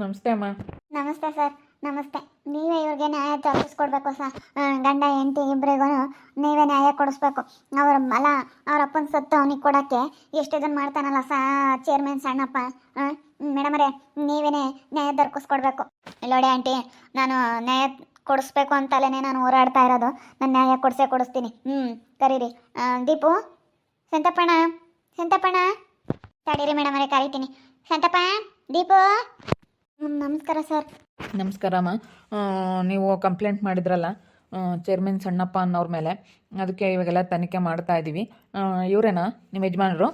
ನಮಸ್ತೆ ಅಮ್ಮ. ನಮಸ್ತೆ ಸರ್, ನಮಸ್ತೆ. ನೀವೇ ಇವ್ರಿಗೆ ನ್ಯಾಯ ತಪ್ಪಿಸ್ಕೊಡ್ಬೇಕು ಸರ್. ಗಂಡ, ಹೆಂಡತಿ ಇಬ್ಬರಿಗೂ ನೀವೇ ನ್ಯಾಯ ಕೊಡಿಸ್ಬೇಕು. ಅವ್ರ ಮಲ, ಅವ್ರ ಅಪ್ಪನ ಸತ್ತು ಅವನಿಗೆ ಕೊಡೋಕ್ಕೆ ಎಷ್ಟು ಇದನ್ನು ಮಾಡ್ತಾನಲ್ಲ ಸಾ ಚೇರ್ಮನ್ ಸಣ್ಣಪ್ಪ. ಮೇಡಮರೇ ನೀವೇನೇ ನ್ಯಾಯ ದೊರಕಿಸ್ಕೊಡ್ಬೇಕು. ಇಲ್ಲೋಡಿ ಆಂಟಿ ನಾನು ನ್ಯಾಯ ಕೊಡಿಸ್ಬೇಕು ಅಂತಲೇ ನಾನು ಹೋರಾಡ್ತಾ ಇರೋದು. ನಾನು ನ್ಯಾಯ ಕೊಡಿಸೇ ಕೊಡಿಸ್ತೀನಿ. ಹ್ಞೂ ಕರೀರಿ. ದೀಪು ಸಂತಪ್ಪಣ್ಣ ಸಂತಪ್ಪಣ್ಣ ತಡೀರಿ ಮೇಡಮರೇ ಕರಿತೀನಿ. ಸಂತಪ್ಪ ದೀಪು. ನಮಸ್ಕಾರ ಸರ್. ನಮಸ್ಕಾರ ಅಮ್ಮ ನೀವು ಕಂಪ್ಲೇಂಟ್ ಮಾಡಿದ್ರಲ್ಲ ಚೇರ್ಮನ್ ಸಣ್ಣಪ್ಪ ಅನ್ನೋರ ಮೇಲೆ. ಅದಕ್ಕೆ ಇವಾಗೆಲ್ಲ ತನಿಖೆ ಮಾಡ್ತಾ ಇದ್ದೀವಿ ಇವರೇನಾ? ನಿಮ್ಮ ಯಜಮಾನರು?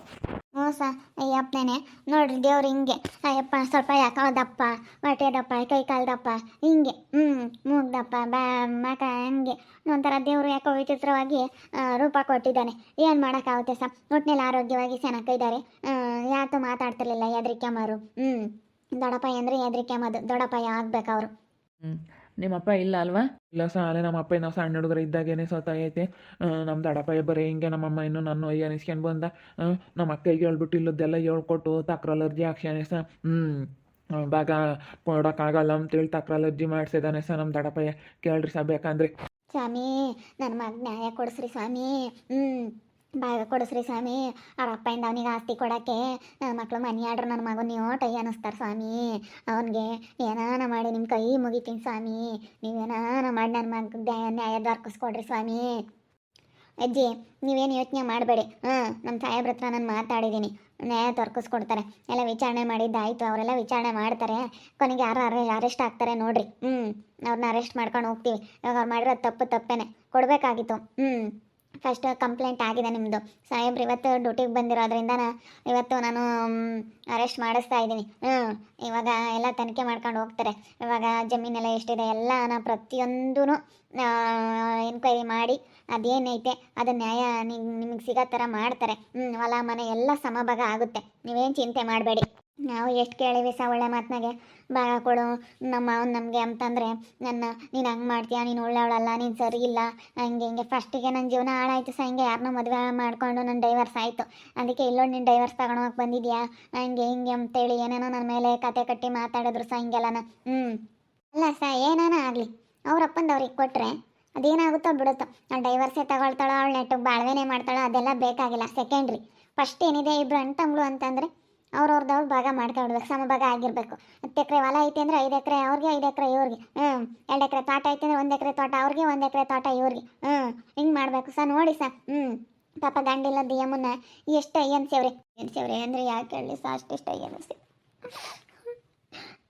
ಹ್ಞೂ ಸರ್. ಅಯ್ಯಪ್ಪನೇ ನೋಡ್ರಿ ದೇವ್ರು ಹಿಂಗೆ. ಅಯ್ಯಪ್ಪ ಸ್ವಲ್ಪ ಯಾಕೋ ದಪ್ಪ ಹೊಟ್ಟೆ ದಪ್ಪ ಕೈ ಕಾಲು ದಪ್ಪ ಹಿಂಗೆ. ಹ್ಞೂ ಮೂಗ್ ದಪ್ಪ ಬಾ ಮಕ ಹಂಗೆ. ಒಂಥರ ದೇವರು ಯಾಕೋ ವಿಚಿತ್ರವಾಗಿ ಆ, ರೂಪ ಕೊಟ್ಟಿದ್ದಾನೆ. ಏನು ಮಾಡೋಕ್ಕಾಗುತ್ತೆ ಸರ್? ಒಟ್ಟಿನಲ್ಲಿ ಆರೋಗ್ಯವಾಗಿ ಚೆನ್ನಾಗಿದ್ದಾರೆ ಯಾತು ಮಾತಾಡ್ತಿರ್ಲಿಲ್ಲ ಹೆದ್ರಿಕೆ ಮಾರು. ಹ್ಞೂ ದೊಡ್ಡಪ್ಪ ಅಂದರೆ ಹೆದ್ರಿಕೆ ಮದು ದೊಡಪ್ಪ ಆಗ್ಬೇಕು ಅವರು. ಹ್ಞೂ ನಿಮ್ಮಪ್ಪ ಇಲ್ಲ ಅಲ್ವಾ? ಇಲ್ಲ ಸರ್ ಅಲ್ಲೇ ನಮ್ಮ ಅಪ್ಪ ನಾವು ಸಣ್ಣ ಹುಡುಗರು ಇದ್ದಾಗೇನೆ ಸತ್ತ ಐತೆ. ನಮ್ಮ ದಡಪ್ಪ ಬರೀ ಹಿಂಗೆ ನಮ್ಮಮ್ಮ ಇನ್ನೂ ನನ್ನ ಒಯ್ಯ ಅನಿಸ್ಕೊಂಡು ಬಂದ. ನಮ್ಮ ಅಕ್ಕಗೆ ಹೇಳ್ಬಿಟ್ಟು ಇಲ್ಲದ್ದೆಲ್ಲ ಹೇಳ್ಕೊಟ್ಟು ತಕ್ರಲ್ ಅರ್ಜಿ ಹಾಕ್ಸ್ಯಾನೆ ಸರ್ ಹ್ಞೂ ಬಾಗ ಕೊಡೋಕ್ಕಾಗಲ್ಲ ಅಂತೇಳಿ ತಕ್ರಲ್ ಅರ್ಜಿ ಮಾಡಿಸಿದಾನೆ ಸರ್ ನಮ್ಮ ದಡಪ್ಪಯ್ಯ ಕೇಳ್ರಿ ಸರ್ ಬೇಕಂದ್ರೆ. ಸ್ವಾಮಿ ನನ್ನ ಮಗ ನ್ಯಾಯ ಕೊಡಿಸ್ರಿ ಸ್ವಾಮಿ. ಹ್ಞೂ ಭಾಗ ಕೊಡಿಸ್ರಿ ಸ್ವಾಮಿ. ಅವ್ರ ಅಪ್ಪಯಿಂದ ಅವನಿಗೆ ಆಸ್ತಿ ಕೊಡೋಕ್ಕೆ. ನನ್ನ ಮಕ್ಳು ಮನೆ ಆಡ್ರು ನನ್ನ ಮಗನ ನೀವು ಟೈ ಅನ್ನಿಸ್ತಾರೆ ಸ್ವಾಮಿ. ಅವನಿಗೆ, ಏನಾನ ಮಾಡಿ ನಿಮ್ಮ ಕೈ ಮುಗಿತೀನಿ ಸ್ವಾಮಿ. ನೀವೇನಾನ ಮಾಡಿ ನನ್ನ ಮಗ ನ್ಯಾಯ ನ್ಯಾಯ ದೊರಕಿಸ್ಕೊಡ್ರಿ ಸ್ವಾಮಿ. ಅಜ್ಜಿ, ನೀವೇನು ಯೋಚನೆ ಮಾಡಬೇಡಿ. ಹಾಂ ನಮ್ಮ ಸಾಹೇಬ್ರ ಹತ್ರ ನಾನು ಮಾತಾಡಿದ್ದೀನಿ ನ್ಯಾಯ ದೊರಕಿಸ್ಕೊಡ್ತಾರೆ ಎಲ್ಲ ವಿಚಾರಣೆ ಮಾಡಿದ್ದಾಯಿತು ಅವರೆಲ್ಲ ವಿಚಾರಣೆ ಮಾಡ್ತಾರೆ. ಕೊನೆಗೆ ಯಾರು ಅರೆ ಅರೆಸ್ಟ್ ಆಗ್ತಾರೆ ನೋಡಿರಿ. ಹ್ಞೂ ಅವ್ರನ್ನ ಅರೆಸ್ಟ್ ಮಾಡ್ಕೊಂಡು ಹೋಗ್ತೀವಿ. ಇವಾಗ ಅವ್ರು ಮಾಡಿರೋ ತಪ್ಪು ತಪ್ಪೇನೆ. ಕೊಡಬೇಕಾಗಿತ್ತು. ಹ್ಞೂ ಫಸ್ಟ್ ಕಂಪ್ಲೇಂಟ್ ಆಗಿದೆ ನಿಮ್ಮದು ಸಾಹೇಬ್ರು, ಇವತ್ತು ಡ್ಯೂಟಿಗೆ ಬಂದಿರೋದ್ರಿಂದ ಇವತ್ತು ನಾನು ಅರೆಸ್ಟ್ ಮಾಡಿಸ್ತಾ ಇದ್ದೀನಿ. ಹ್ಞೂ ಇವಾಗ ಎಲ್ಲ ತನಿಖೆ ಮಾಡ್ಕೊಂಡು ಹೋಗ್ತಾರೆ. ಇವಾಗ ಜಮೀನೆಲ್ಲ ಎಷ್ಟಿದೆ ಎಲ್ಲ ನಾನು ಪ್ರತಿಯೊಂದೂ ಎನ್ಕ್ವೈರಿ ಮಾಡಿ ಅದೇನೈತೆ, ಅದು ನ್ಯಾಯ ನಿಮಗೆ ಸಿಗೋ ಥರ ಮಾಡ್ತಾರೆ. ಹ್ಞೂ ಹೊಲ, ಮನೆ ಎಲ್ಲ ಸಮಭಾಗ ಆಗುತ್ತೆ. ನೀವೇನು ಚಿಂತೆ ಮಾಡಬೇಡಿ. ನಾವು ಎಷ್ಟು ಕೇಳಿವಿ ಸಹ ಒಳ್ಳೆ ಮಾತನಾಗೆ? ಭಾಗ ಕೊಡು, ನಮ್ಮ ಮಾವನ ನಮಗೆ ಅಂತಂದರೆ, ನನ್ನ, ನೀನು ಹಂಗೆ ಮಾಡ್ತೀಯ? ನೀನು ಒಳ್ಳೆಯವಳಲ್ಲ, ನೀನು ಸರಿ ಇಲ್ಲ, ಹಂಗೆ, ಹಿಂಗೆ. ಫಸ್ಟಿಗೆ ನನ್ನ ಜೀವನ ಹಾಳಾಯ್ತು ಸಹ ಹಿಂಗೆ ಯಾರನ್ನೂ ಮದುವೆ ಮಾಡಿಕೊಂಡು ನನ್ನ ಡೈವರ್ಸ್ ಆಯಿತು. ಅದಕ್ಕೆ ಇಲ್ಲೋಡು ನೀನು ಡೈವರ್ಸ್ ತಗೊಂಡೋಗಿ ಬಂದಿದ್ಯಾ? ಹಂಗೆ, ಹಿಂಗೆ ಅಂತೇಳಿ ಏನೇನೋ ನನ್ನ ಮೇಲೆ ಕತೆ ಕಟ್ಟಿ ಮಾತಾಡಿದ್ರು ಸಹ ಹಿಂಗೆಲ್ಲನ. ಹ್ಞೂ ಅಲ್ಲ ಸ, ಏನಾನ ಆಗಲಿ. ಅವ್ರ ಅಪ್ಪಂದವ್ರಿಗೆ ಕೊಟ್ಟರೆ ಅದೇನಾಗುತ್ತೋ ಬಿಡುತ್ತೋ. ನಾನು ಡೈವರ್ಸೇ ತಗೊಳ್ತಾಳೋ, ಅವಳು ನೆಟ್ಟಿಗೆ ಬಾಳ್ವೆನೇ ಮಾಡ್ತಾಳೋ, ಅದೆಲ್ಲ ಬೇಕಾಗಿಲ್ಲ ಸೆಕೆಂಡ್ರಿ ಫಸ್ಟ್ ಏನಿದೆ ಇಬ್ಬರು ಅಣ್ಣ ತಮ್ಮಳು ಅಂತಂದರೆ ಅವ್ರವ್ರದವ್ರು ಭಾಗ ಮಾಡ್ತಾ ಸಮ ಭಾಗ ಆಗಿರಬೇಕು. ಹತ್ತು ಎಕರೆ ಹೊಲ ಐತೆ ಅಂದರೆ ಐದು ಎಕರೆ ಅವ್ರಿಗೆ ಐದು ಎಕರೆ ಇವ್ರಿಗೆ. ಹ್ಞೂ ಎರಡು ಎಕರೆ ತೋಟ ಐತೆ ಅಂದರೆ ಒಂದು ಎಕರೆ ತೋಟ ಅವ್ರಿಗೆ, ಒಂದು ಎಕರೆ ತೋಟ ಇವ್ರಿಗೆ. ಹ್ಞೂ ಹಿಂಗೆ ಮಾಡಬೇಕು ಸರ್, ನೋಡಿ ಸರ್. ಹ್ಞೂ ಪಾಪ ಗಂಡಿಲ್ಲ ದಿಯಮ್ಮನ್ನ ಎಷ್ಟು ಅಯ್ಯನ್ಸೇವ್ರಿ ಅಯ್ಯನ್ಸೇವ್ರಿ ಅಂದರೆ ಯಾಕೆ ಹೇಳಿ ಸರ್, ಅಷ್ಟಿಷ್ಟು ಸಿ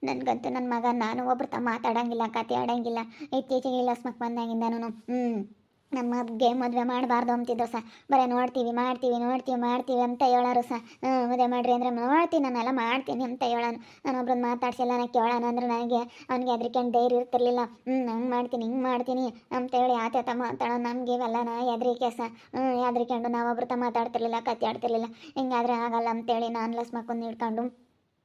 ನನಗಂತೂ ನನ್ನ ಮಗ ನಾನು ಒಬ್ರು ತ ಮಾತಾಡಂಗಿಲ್ಲ, ಕತೆ ಆಡಂಗಿಲ್ಲ. ಇತ್ತೀಚೆಗೆ ಇಲ್ಲ ಸ್ಮಕ್ ಬಂದಾಗಿಂದನೂ ಹ್ಞೂ ನಮ್ಮ ಮಗ್ಗೆ ಮದುವೆ ಮಾಡಬಾರ್ದು ಅಂತಿದ್ರು ಸಹ ಬರೀ ನೋಡ್ತೀವಿ, ಮಾಡ್ತೀವಿ ನೋಡ್ತೀವಿ, ಮಾಡ್ತೀವಿ ಅಂತ ಹೇಳೋರು ಸಹ ಮದುವೆ ಮಾಡ್ರಿ ಅಂದರೆ ಮಾಡ್ತೀನಿ, ನಾನೆಲ್ಲ ಮಾಡ್ತೀನಿ ಅಂತ ಹೇಳೋನು. ನಾನೊಬ್ರನ್ನ ಮಾತಾಡ್ಸಿಲ್ಲ, ನಾನು ಕೇಳೋಣ ಅಂದ್ರೆ ನನಗೆ, ಅವ್ನಿಗೆ ಹೆದ್ರಿಕೊಂಡು ಧೈರ್ಯ ಇರ್ತಿರ್ಲಿಲ್ಲ. ಹ್ಞೂ ಹಂಗೆ ಮಾಡ್ತೀನಿ, ಹಿಂಗೆ ಮಾಡ್ತೀನಿ ಅಂತ ಹೇಳಿ ಆತ ಮಾತಾಡೋ ನಮಗೆ ಇವೆಲ್ಲ ನಾ ಹೆದರಿಕೆ ಸಹ ಹ್ಞೂ ಹೆದರಿಕೊಂಡು ನಾವೊಬ್ರು ತ ಮಾತಾಡ್ತಿರ್ಲಿಲ್ಲ ಕತೆ ಆಡ್ತಿರ್ಲಿಲ್ಲ ಹಿಂಗಾದ್ರೆ ಆಗಲ್ಲ ಅಂತೇಳಿ ನಾನು ಲಸ್ ಮಕ್ಕಳನ್ನ ಹಿಡ್ಕೊಂಡು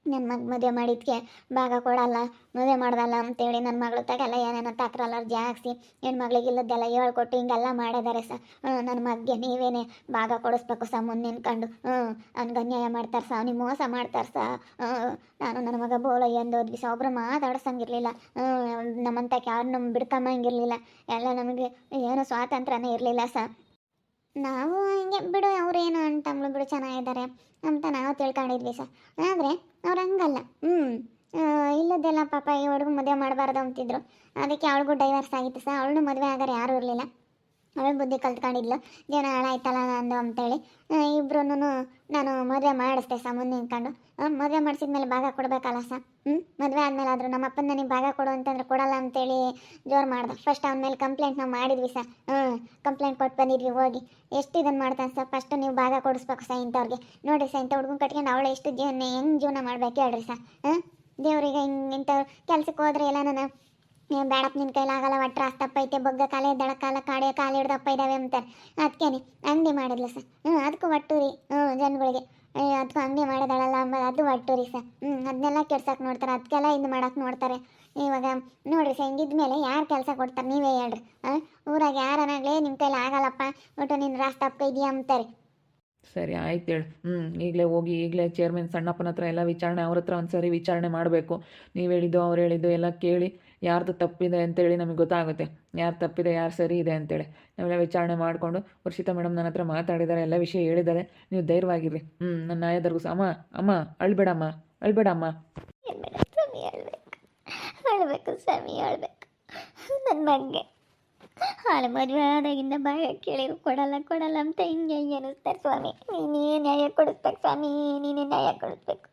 ನನ್ನ ಮಗ ಮದುವೆ ಮಾಡಿದ್ಕೆ ಭಾಗ ಕೊಡಲ್ಲ, ಮದುವೆ ಮಾಡ್ದಲ್ಲ ಅಂತೇಳಿ ನನ್ನ ಮಗಳು ತಗೆಲ್ಲ ಏನೇನೋ ತಕ್ರಲ್ಲ ಅರ್ಜಿ ಹಾಕ್ಸಿ ಹೆಣ್ಮಗ್ಳಿಗೆ ಇಲ್ಲದ್ದೆಲ್ಲ ಹೇಳ್ಕೊಟ್ಟು ಹಿಂಗೆಲ್ಲ ಮಾಡಿದ್ದಾರೆ ಸ. ನನ್ನ ಮಗ್ಗೆ ನೀವೇನೇ ಭಾಗ ಕೊಡಿಸ್ಬೇಕು ಸ ಮುಂದೆ ನಿಂತ್ಕೊಂಡು. ಹ್ಞೂ ಅವ್ನಿಗೆ ಅನ್ಯಾಯ ಮಾಡ್ತಾರೆ ಸ ಅವ್ನಿಗೆ ಮೋಸ ಮಾಡ್ತಾರೆ ಸ. ನಾನು ನನ್ನ ಮಗ ಬೋಳ ಎಂದು ಹೋದ್ವಿ ಸ ಒಬ್ಬರು ಮಾತಾಡ್ಸಂಗಿರ್ಲಿಲ್ಲ. ಹ್ಞೂ ನಮ್ಮಂತಕ್ಕೆ ಯಾರು ನಮ್ಮ ಬಿಡ್ಕೊಂಬಂಗಿರ್ಲಿಲ್ಲ ಎಲ್ಲ ನಮಗೆ ಏನು ಸ್ವಾತಂತ್ರ್ಯನೇ ಇರಲಿಲ್ಲ ಸ. ನಾವು ಹಿಂಗೆ ಬಿಡು, ಅವ್ರೇನು ಅಂತಂಗಳು ಬಿಡು ಚೆನ್ನಾಗಿದ್ದಾರೆ ಅಂತ ನಾವು ತಿಳ್ಕೊಂಡಿದ್ವಿ ಸರ್ ಆದರೆ ಅವ್ರು ಹಂಗಲ್ಲ. ಹ್ಞೂ ಇಲ್ಲದೆಲ್ಲ ಪಾಪ ಈ ಹುಡುಗ ಮದುವೆ ಮಾಡಬಾರ್ದು ಅಂತಿದ್ರು. ಅದಕ್ಕೆ ಅವಳಿಗೂ ಡೈವರ್ಸ್ ಆಗಿತ್ತು ಸರ್. ಅವಳನ್ನು ಮದುವೆ ಆಗೋರು ಯಾರೂ ಇರಲಿಲ್ಲ. ಅವಳು ಬುದ್ಧಿ ಕಲ್ತ್ಕೊಂಡಿದ್ಲು. ಜೀವನ ಹಾಳಾಯ್ತಲ್ಲ ನಂದು ಅಂತೇಳಿ. ಇಬ್ರು ನಾನು ಮದುವೆ ಮಾಡಿಸ್ದೆ ಮುಂದೆ ನಿಂತ್ಕೊಂಡು. ಮದುವೆ ಮಾಡಿಸಿದ್ಮೇಲೆ ಭಾಗ ಕೊಡಬೇಕಲ್ಲ ಸ? ಹ್ಞೂ ಮದುವೆ ಆದಮೇಲೆ ಆದರೂ ನಮ್ಮ ಅಪ್ಪನ ನನಗೆ ಭಾಗ ಕೊಡು ಅಂತಂದ್ರೆ ಕೊಡಲ್ಲ ಅಂತೇಳಿ ಜೋರು ಮಾಡ್ದೆ. ಫಸ್ಟ್ ಅವನ ಮೇಲೆ ಕಂಪ್ಲೇಂಟ್ ನಾವು ಮಾಡಿದ್ವಿ ಸರ್ ಹ್ಞೂ ಕಂಪ್ಲೇಂಟ್ ಕೊಟ್ಟು ಬಂದಿದ್ವಿ, ಹೋಗಿ. ಎಷ್ಟು ಇದನ್ನು ಮಾಡ್ತಾನೆ ಸರ್ ಫಸ್ಟ್ ನೀವು ಭಾಗ ಕೊಡಿಸ್ಬೇಕು ಸರ್ ಇಂಥವ್ರಿಗೆ. ನೋಡಿರಿ ಸರ್ ಇಂಥ ಹುಡುಗನ ಕಟ್ಕೊಂಡು ಅವಳು ಎಷ್ಟು ಜೀವನ ಹೆಂಗೆ ಜೀವನ ಮಾಡ್ಬೇಕು ಹೇಳ್ರಿ ಸರ್ ಹಾಂ? ದೇವ್ರಿಗೆ ಹಿಂಗೆ ಇಂಥವ್ರು ಕೆಲ್ಸಕ್ಕೆ ಹೋದ್ರೆ ಎಲ್ಲ ನಾನು ಬೇಡಪ್ಪ ನಿನ್ನ ಕೈಲಾಗಲ್ಲ ಒಟ್ಟು ರಾಸ್ತಪ್ಪ ಐತೆ, ಬಗ್ಗ ಕಾಲೇ ದಡಕಾಲ ಕಾಡೆ ಕಾಲು ಹಿಡ್ದಪ್ಪ ಇದ್ದಾವೆ ಅಂತಾರೆ ಅದಕ್ಕೇನೆ ಅಂಗಡಿ ಮಾಡಿದ್ಲು ಸರ್. ಹ್ಞೂ ಅದಕ್ಕೂ ಒಟ್ಟು ರೀ ಹ್ಞೂ ಜನಗಳಿಗೆ ಅದಕ್ಕೂ ಅಂಗಡಿ ಮಾಡಿದಾಳಲ್ಲ ಅಂಬೋದು ಅದು ಒಟ್ಟು ರೀ ಸರ್. ಹ್ಞೂ ಅದನ್ನೆಲ್ಲ ಕೆಡ್ಸಕ್ಕೆ ನೋಡ್ತಾರೆ ಅದಕ್ಕೆಲ್ಲ ಇದು ಮಾಡಕ್ಕೆ ನೋಡ್ತಾರೆ. ಇವಾಗ ನೋಡ್ರಿ ಸರ್ ಹಿಂಗಿದ್ಮೇಲೆ ಯಾರು ಕೆಲಸ ಕೊಡ್ತಾರೆ ನೀವೇ ಹೇಳ್ರಿ ಹಾಂ ಊರಾಗ ಯಾರನ್ನಾಗಲಿ ನಿಮ್ಮ ಕೈಲಿ ಆಗಲ್ಲಪ್ಪ, ಒಟ್ಟು ನಿನ್ನ ರಾಸ್ತಪ್ಪ ಇದೆಯಾ ಅಂತಾರೆ. ಸರಿ, ಆಯ್ತು ಹೇಳು. ಹ್ಞೂ ಈಗಲೇ ಹೋಗಿ, ಈಗಲೇ ಚೇರ್ಮನ್ ಸಣ್ಣಪ್ಪನ ಹತ್ರ ಎಲ್ಲ ವಿಚಾರಣೆ, ಅವ್ರ ಹತ್ರ ಒಂದು ಸರಿ ವಿಚಾರಣೆ ಮಾಡಬೇಕು. ನೀವು ಹೇಳಿದ್ದು, ಅವ್ರು ಹೇಳಿದ್ದು ಎಲ್ಲ ಕೇಳಿ. ಯಾರ್ದು ತಪ್ಪಿದೆ ಅಂತೇಳಿ ನಮಗೆ ಗೊತ್ತಾಗುತ್ತೆ. ಯಾರು ತಪ್ಪಿದೆ, ಯಾರು ಸರಿ ಇದೆ ಅಂತೇಳಿ. ನಾವೆಲ್ಲ ವಿಚಾರಣೆ ಮಾಡಿಕೊಂಡು ವರ್ಷಿತಾ ಮೇಡಮ್ ನನ್ನ ಹತ್ರ ಮಾತಾಡಿದ್ದಾರೆ ಎಲ್ಲ ವಿಷಯ ಹೇಳಿದ್ದಾರೆ ನೀವು ಧೈರ್ಯವಾಗಿರಿ ಹ್ಞೂ ನನ್ನ ನಾಯದರ್ಗು ಅಮ್ಮ ಅಮ್ಮ, ಅಳ್ಬೇಡಮ್ಮ ಅಳ್ಬೇಡಮ್ಮ. ಅಳ್ಬೇಕು ಸ್ವಾಮಿ ಅಳ್ಬೇಕು ನನ್ನ ಬಗ್ಗೆ ಹಾಳು ಮದುವೆ ಆದಾಗಿಂದ ಬಾಯ ಕೇಳಿರು ಕೊಡಲ್ಲ ಕೊಡಲ್ಲ ಅಂತ ಹಿಂಗೆ ಹಿಂಗೆ ಸ್ವಾಮಿ. ನೀನೇ ನ್ಯಾಯ ಕೊಡಿಸ್ಬೇಕು ಸ್ವಾಮಿ? ನೀನೇ ನ್ಯಾಯ ಕೊಡಿಸ್ಬೇಕು.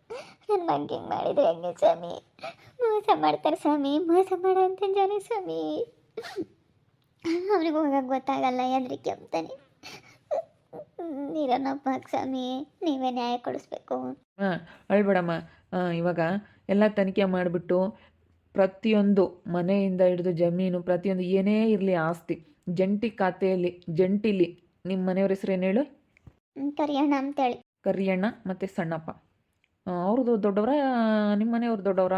ನನ್ನ ಬಗ್ಗೆ ಹಿಂಗೆ ಮಾಡಿದ್ರೆ ಹೆಂಗೆ ಸ್ವಾಮಿ? ಮೋಸ ಮಾಡ್ತಾರೆ ಸ್ವಾಮಿ ಮೋಸ ಮಾಡೋ ಜನ ಸ್ವಾಮಿ? ಅವ್ರಿಗೆ ಹೋಗಕ್ಕೆ ಗೊತ್ತಾಗಲ್ಲ ಹೆದ್ರಿಕೆ ಕೆಂಪ್ತಾನೆ ನೀರನ್ನಪ್ಪ ಸ್ವಾಮಿ ನೀವೇ ನ್ಯಾಯ ಕೊಡಿಸ್ಬೇಕು. ಹಾಂ ಅಳ್ಬೇಡಮ್ಮ. ಇವಾಗ ಎಲ್ಲ ತನಿಖೆ ಮಾಡಿಬಿಟ್ಟು ಪ್ರತಿಯೊಂದು ಮನೆಯಿಂದ ಹಿಡಿದು ಜಮೀನು ಪ್ರತಿಯೊಂದು ಏನೇ ಇರಲಿ ಆಸ್ತಿ ಜಂಟಿ ಖಾತೆಯಲ್ಲಿ ಜಂಟಿಲಿ ನಿಮ್ಮ ಮನೆಯವ್ರ ಹೆಸರು ಏನು ಹೇಳು ಕರಿಯಣ್ಣ ಅಂತೇಳಿ. ಕರಿಯಣ್ಣ ಮತ್ತು ಸಣ್ಣಪ್ಪ. ಅವ್ರದ್ದು ದೊಡ್ಡವರ ನಿಮ್ಮ ಮನೆಯವ್ರು ದೊಡ್ಡವರ?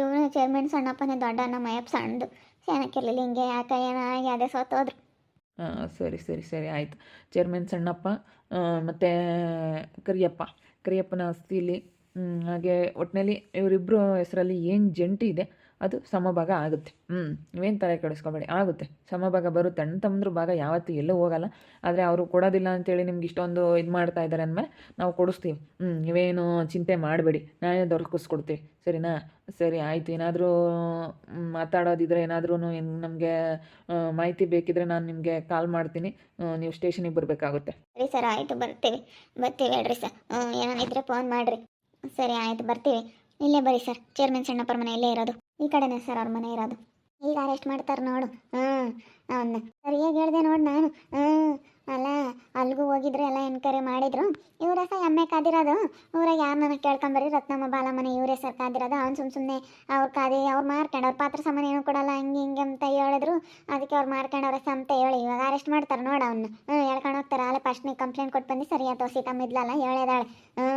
ಇವನು ಚೇರ್ಮನ್ ಸಣ್ಣಪ್ಪನೇ ದೊಡ್ಡ ನಮ್ಮ ಅಯ್ಯಪ್ಪ ಸಣ್ಣದು ಏನಕ್ಕಿರ್ಲಿಲ್ಲ ಹಿಂಗೆ ಯಾಕೆ ಏನಾಗಿ ಅದೇ ಸೋತೋದ್ರು ಹಾಂ ಸರಿ ಸರಿ ಸರಿ ಆಯಿತು. ಚೇರ್ಮನ್ ಸಣ್ಣಪ್ಪ ಮತ್ತು ಕರಿಯಪ್ಪ. ಕರಿಯಪ್ಪನ ಆಸ್ತಿಲಿ ಹಾಗೆ ಒಟ್ಟಿನಲ್ಲಿ ಇವರಿಬ್ಬರು ಹೆಸರಲ್ಲಿ ಏನು ಜಂಟಿ ಇದೆ ಅದು ಸಮಭಾಗ ಆಗುತ್ತೆ. ಹ್ಞೂ ನೀವೇನು ತಲೆ ಕೆಡಿಸ್ಕೊಬೇಡಿ, ಆಗುತ್ತೆ. ಸಮಭಾಗ ಬರುತ್ತೆ. ಅಣ್ಣ ತಮ್ಮಂದ್ರ ಭಾಗ ಯಾವತ್ತೂ ಎಲ್ಲೂ ಹೋಗಲ್ಲ. ಆದರೆ ಅವರು ಕೊಡೋದಿಲ್ಲ ಅಂತೇಳಿ ನಿಮ್ಗೆ ಇಷ್ಟೊಂದು ಇದು ಮಾಡ್ತಾ ಇದ್ದಾರೆ ಅಂದಮೇಲೆ ನಾವು ಕೊಡಿಸ್ತೀವಿ. ಹ್ಞೂ ನೀವೇನು ಚಿಂತೆ ಮಾಡಬೇಡಿ. ನಾನೇ ದೊರಕಿಸ್ಕೊಡ್ತೀವಿ. ಸರಿನಾ? ಸರಿ, ಆಯಿತು. ಏನಾದರೂ ಮಾತಾಡೋದಿದ್ರೆ ಏನಾದ್ರೂ ನಮಗೆ ಮಾಹಿತಿ ಬೇಕಿದ್ರೆ ನಾನು ನಿಮಗೆ ಕಾಲ್ ಮಾಡ್ತೀನಿ. ನೀವು ಸ್ಟೇಷನಿಗೆ ಬರಬೇಕಾಗುತ್ತೆ. ಸರಿ ಸರ್, ಆಯಿತು. ಬರ್ತೀವಿ. ಬರ್ತೀವಿ ಹೇಳ್ರಿ ಸರ್. ಏನಾನಿದ್ರೆ ಫೋನ್ ಮಾಡಿರಿ. ಸರಿ, ಆಯಿತು. ಬರ್ತೀವಿ. ಇಲ್ಲೇ ಬರೀ ಸರ್. ಚೇರ್ಮನ್ ಸಣ್ಣಪ್ಪರ ಮನೆ ಇಲ್ಲೇ ಇರೋದು. ಈ ಕಡೆನೇ ಸರ್ ಅವ್ರ ಮನೆ ಇರೋದು. ಈಗ ಅರೆಸ್ಟ್ ಮಾಡ್ತಾರೆ ನೋಡು. ಹ್ಞೂ ಅವನ್ನ ಸರಿಯಾಗಿ ಹೇಳಿದೆ ನೋಡಿ ನಾನು. ಹ್ಞೂ ಅಲ್ಲ ಅಲ್ಲಿಗೂ ಹೋಗಿದ್ರೆ, ಎಲ್ಲ ಎನ್ಕ್ವೈರಿ ಮಾಡಿದ್ರು. ಇವರೇ ಸಹ ಎಮ್ಮೆ ಕಾದಿರೋದು. ಊರಾಗ ಯಾರು ನನಗೆ ಕೇಳ್ಕೊಂಬರಿ ರತ್ನಮ್ಮ ಬಾಲಮ್ಮನೆ, ಇವರೇ ಸರ್ ಕಾದಿರೋದು. ಅವ್ನು ಸುಮ್ಮ ಸುಮ್ಮನೆ ಅವ್ರು ಕಾದಿ, ಅವ್ರು ಮಾರ್ಕೊಂಡು, ಅವ್ರ ಪಾತ್ರ ಸಮಾನ ಏನು ಕೊಡಲ್ಲ, ಹಂಗೆ ಹಿಂಗೆ ಅಂತ ಹೇಳಿದ್ರು. ಅದಕ್ಕೆ ಅವ್ರು ಮಾಡ್ಕೊಂಡವ್ರೆ ಸಹ ಅಂತ ಹೇಳಿ, ಇವಾಗ ಅರೆಸ್ಟ್ ಮಾಡ್ತಾರೆ ನೋಡು ಅವನ್ನ ಹ್ಞೂ ಹೇಳ್ಕೊಂಡು ಹೋಗ್ತಾರೆ. ಅಲ್ಲೇ ನೀವು ಕಂಪ್ಲೇಂಟ್ ಕೊಟ್ಟು ಬಂದು ಸರಿಯಾದ ಸೀತಮ್ಮ ಇದ್ಲಲ್ಲ ಹೇಳಿದಾಳೆ ಹ್ಞೂ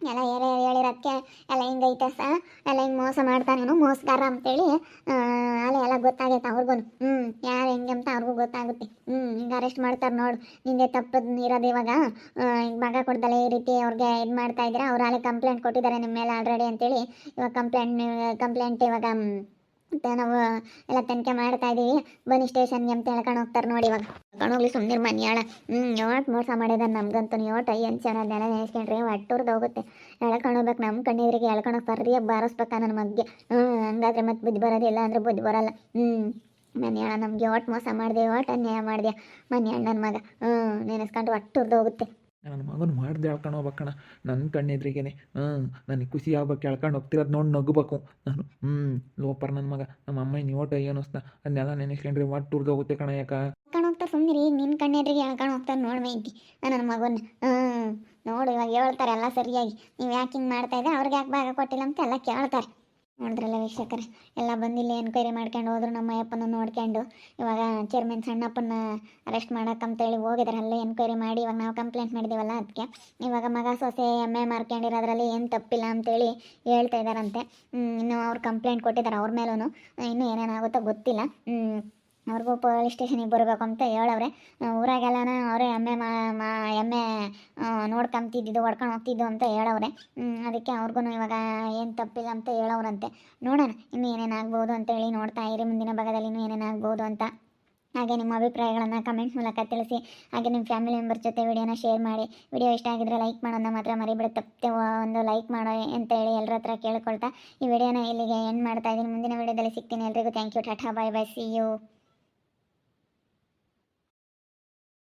ಎಲ್ಲ ಹೇಳಿ ಹೇಳಿರೋದಕ್ಕೆ ಎಲ್ಲ ಹಿಂಗೈತೆ ಸ? ಎಲ್ಲ ಹಿಂಗೆ ಮೋಸ ಮಾಡ್ತಾನೇನು ಮೋಸಗಾರ ಅಂತೇಳಿ ಅಲ್ಲೇ ಎಲ್ಲ ಗೊತ್ತಾಗೈತೆ ಅವ್ರಿಗೂ ಹ್ಞೂ ಯಾರು ಹೆಂಗೆ ಅಂತ ಅವ್ರಿಗೂ ಗೊತ್ತಾಗುತ್ತೆ. ಹ್ಞೂ ಹಿಂಗೆ ಅರೆಸ್ಟ್ ಮಾಡ್ತಾರೆ ನೋಡು. ನಿಂದೆ ತಪ್ಪದು ಇರೋದು ಇವಾಗ ಹಿಂಗೆ ಮಗ ಕೊಡ್ದಲ್ಲ ಈ ರೀತಿ ಅವ್ರಿಗೆ ಇದು ಮಾಡ್ತಾ ಇದ್ದೀರಾ ಅವ್ರು ಅಲ್ಲೇ ಕಂಪ್ಲೇಂಟ್ ಕೊಟ್ಟಿದ್ದಾರೆ ನಿಮ್ಮ ಮೇಲೆ ಆಲ್ರೆಡಿ ಅಂತೇಳಿ. ಇವಾಗ ಕಂಪ್ಲೇಂಟ್ ಕಂಪ್ಲೇಂಟ್ ಇವಾಗ ಮತ್ತೆ ನಾವು ಎಲ್ಲ ತನಿಖೆ ಮಾಡ್ತಾ ಇದ್ದೀವಿ ಬನ್ನಿ ಸ್ಟೇಷನ್ಗೆ ಅಂತ ಹೇಳ್ಕೊಂಡು ಹೋಗ್ತಾರೆ ನೋಡಿ ಇವಾಗ. ಕಣೋಗ್ಲಿ ಸುಮ್ಮನೆ ಮನ್ಯಾಳ ಹ್ಞೂ ಯಾವತ್ತು ಮೋಸ ಮಾಡಿದಾರೆ ನಮ್ಗಂತೂ ಯಾವತ್ತು ಅಯ್ಯ ಚೆನ್ನಾಗಿ ನೆನೆಸ್ಕೊಂಡ್ರೆ ಹೊಟ್ಟೂರ್ದು ಹೋಗುತ್ತೆ. ಹೇಳ್ಕೊಂಡು ಹೋಗ್ಬೇಕು ನಮ್ಮ ಕಣ್ಣೆದ್ರಿಗೆ ಹೇಳ್ಕೊಂಡು ಹೋಗ್ತಾರ್ರಿ ಬಾರಿಸ್ಬೇಕ ನನ್ನ ಮಗ್ಗೆ? ಹ್ಞೂ ಹಂಗಾದ್ರೆ ಮತ್ತೆ ಬುದ್ಧಿ ಬರೋದಿಲ್ಲ ಅಂದ್ರೆ ಬುದ್ಧಿ ಬರಲ್ಲ. ಹ್ಞೂ ಮನ್ಯಾಳ ನಮಗೆ ಒಟ್ಟು ಮೋಸ ಮಾಡಿದೆ ಒಟ್ಟು ಅನ್ಯಾಯ ಮಾಡಿದೆ? ಮನ್ಯಾಳ ನನ್ನ ಮಗ. ಹ್ಞೂ ನೆನೆಸ್ಕೊಂಡು ಒಟ್ಟೂರ್ದು ಹೋಗುತ್ತೆ. ನನ್ನ ಮಗನ ಮಾಡ್ದೆ ಹೇಳ್ಕೊಂಡು ಹೋಗ್ಬೇಕಣ ನನ್ನ ಕಣ್ಣೆದ್ರಿಗೇನೆ. ಹ್ಞೂ ನನಗೆ ಖುಷಿ ಆಗ್ಬೇಕು ಹೇಳ್ಕೊಂಡು ಹೋಗ್ತಿರೋದು ನೋಡಿ ನಗ್ಬೇಕು. ನಾನು ಹ್ಞೂ ಲೋಪರ್ ನನ್ನ ಮಗ. ನಮ್ಮ ಅಮ್ಮ ನೀವೋಟ ಏನು ಅಸ್ತ? ಅದನ್ನೆಲ್ಲ ನೆನೆಸ್ಕೊಂಡ್ರಿ ಒಟ್ಟು ಟೂರ್ದು ಹೋಗುತ್ತೆ ಕಣ ಯಾಕ? ಹೇಳ್ಕೊಂಡು ಹೋಗ್ತಾರೆ ಸುಮ್ಮನೆ ನಿನ್ನ ಕಣ್ಣೆದ್ರಿಗೆ ಹೇಳ್ಕೊಂಡು ಹೋಗ್ತಾರೆ ನೋಡ್ಬೇಕಿ ನನ್ನ ಮಗನ ಹ್ಞೂ ನೋಡಿ ಇವಾಗ ಹೇಳ್ತಾರೆ ಎಲ್ಲ ಸರಿಯಾಗಿ. ನೀವು ಯಾಕೆ ಹಿಂಗೆ ಮಾಡ್ತಾ ಇದ್ದೆ? ಅವ್ರಿಗೆ ಯಾಕೆ ಭಾಗ ಕೊಟ್ಟಿಲ್ಲ ಅಂತ ಎಲ್ಲ ಕೇಳ್ತಾರೆ. ನೋಡಿದ್ರಲ್ಲ ವೀಕ್ಷಕರೇ? ಎಲ್ಲ ಬಂದಿಲ್ಲ ಎನ್ಕ್ವೈರಿ ಮಾಡ್ಕೊಂಡು ಹೋದ್ರು ನಮ್ಮ ಅಯ್ಯಪ್ಪನ ನೋಡ್ಕೊಂಡು. ಇವಾಗ ಚೇರ್ಮನ್ ಸಣ್ಣಪ್ಪನ ಅರೆಸ್ಟ್ ಮಾಡೋಕ್ಕಂತೇಳಿ ಹೋಗಿದ್ದಾರೆ ಅಲ್ಲೇ ಎನ್ಕ್ವೈರಿ ಮಾಡಿ, ಇವಾಗ ನಾವು ಕಂಪ್ಲೇಂಟ್ ಮಾಡಿದ್ದೀವಲ್ಲ ಅದಕ್ಕೆ ಇವಾಗ ಮಗ ಸೊಸೆ ಎಮ್ಮೆ ಮಾರ್ಕೊಂಡಿರೋದ್ರಲ್ಲಿ ಏನು ತಪ್ಪಿಲ್ಲ ಅಂತೇಳಿ ಹೇಳ್ತಾ ಇದ್ದಾರಂತೆ ಇನ್ನು ಅವ್ರು ಕಂಪ್ಲೇಂಟ್ ಕೊಟ್ಟಿದ್ದಾರೆ ಅವ್ರ ಮೇಲೂ ಇನ್ನೂ ಏನೇನಾಗುತ್ತೋ ಗೊತ್ತಿಲ್ಲ. ಅವ್ರಿಗೂ ಪೊಲೀಸ್ ಸ್ಟೇಷನಿಗೆ ಬರಬೇಕು ಅಂತ ಹೇಳವ್ರೆ. ಊರಾಗೆಲ್ಲನೂ ಅವರೇ ಎಮ್ಮೆ ಮಾ ಮಾ, ಎಮ್ಮೆ ನೋಡ್ಕೊಂತಿದ್ದು ಹೊಡ್ಕೊಂಡು ಹೋಗ್ತಿದ್ದು ಅಂತ ಹೇಳವ್ರೆ. ಅದಕ್ಕೆ ಅವ್ರಿಗೂ ಇವಾಗ ಏನು ತಪ್ಪಿಲ್ಲ ಅಂತ ಹೇಳೋರಂತೆ ನೋಡೋಣ, ಇನ್ನು ಏನೇನಾಗ್ಬೋದು ಅಂತೇಳಿ ನೋಡ್ತಾ ಇರಿ, ಮುಂದಿನ ಭಾಗದಲ್ಲಿ ಇನ್ನೂ ಏನೇನಾಗ್ಬೋದು ಅಂತ. ಹಾಗೆ ನಿಮ್ಮ ಅಭಿಪ್ರಾಯಗಳನ್ನು ಕಮೆಂಟ್ ಮೂಲಕ ತಿಳಿಸಿ, ಹಾಗೆ ನಿಮ್ಮ ಫ್ಯಾಮಿಲಿ ಮೆಂಬರ್ ಜೊತೆ ವಿಡಿಯೋನ ಶೇರ್ ಮಾಡಿ. ವಿಡಿಯೋ ಇಷ್ಟ ಆಗಿದ್ರೆ ಲೈಕ್ ಮಾಡೋದನ್ನ ಮಾತ್ರ ಮರಿಬಿಡ. ತಪ್ಪದೆ ಒಂದು ಲೈಕ್ ಮಾಡೋ ಅಂತ ಹೇಳಿ ಎಲ್ಲರ ಹತ್ರ ಕೇಳ್ಕೊಳ್ತಾ, ಈ ವಿಡಿಯೋನ ಇಲ್ಲಿಗೆ ಎಂಡ್ ಮಾಡ್ತಾ ಇದ್ದೀನಿ ಮುಂದಿನ ವಿಡಿಯೋದಲ್ಲಿ ಸಿಗ್ತೀನಿ ಎಲ್ರಿಗೂ. Thank you tata bye bye see you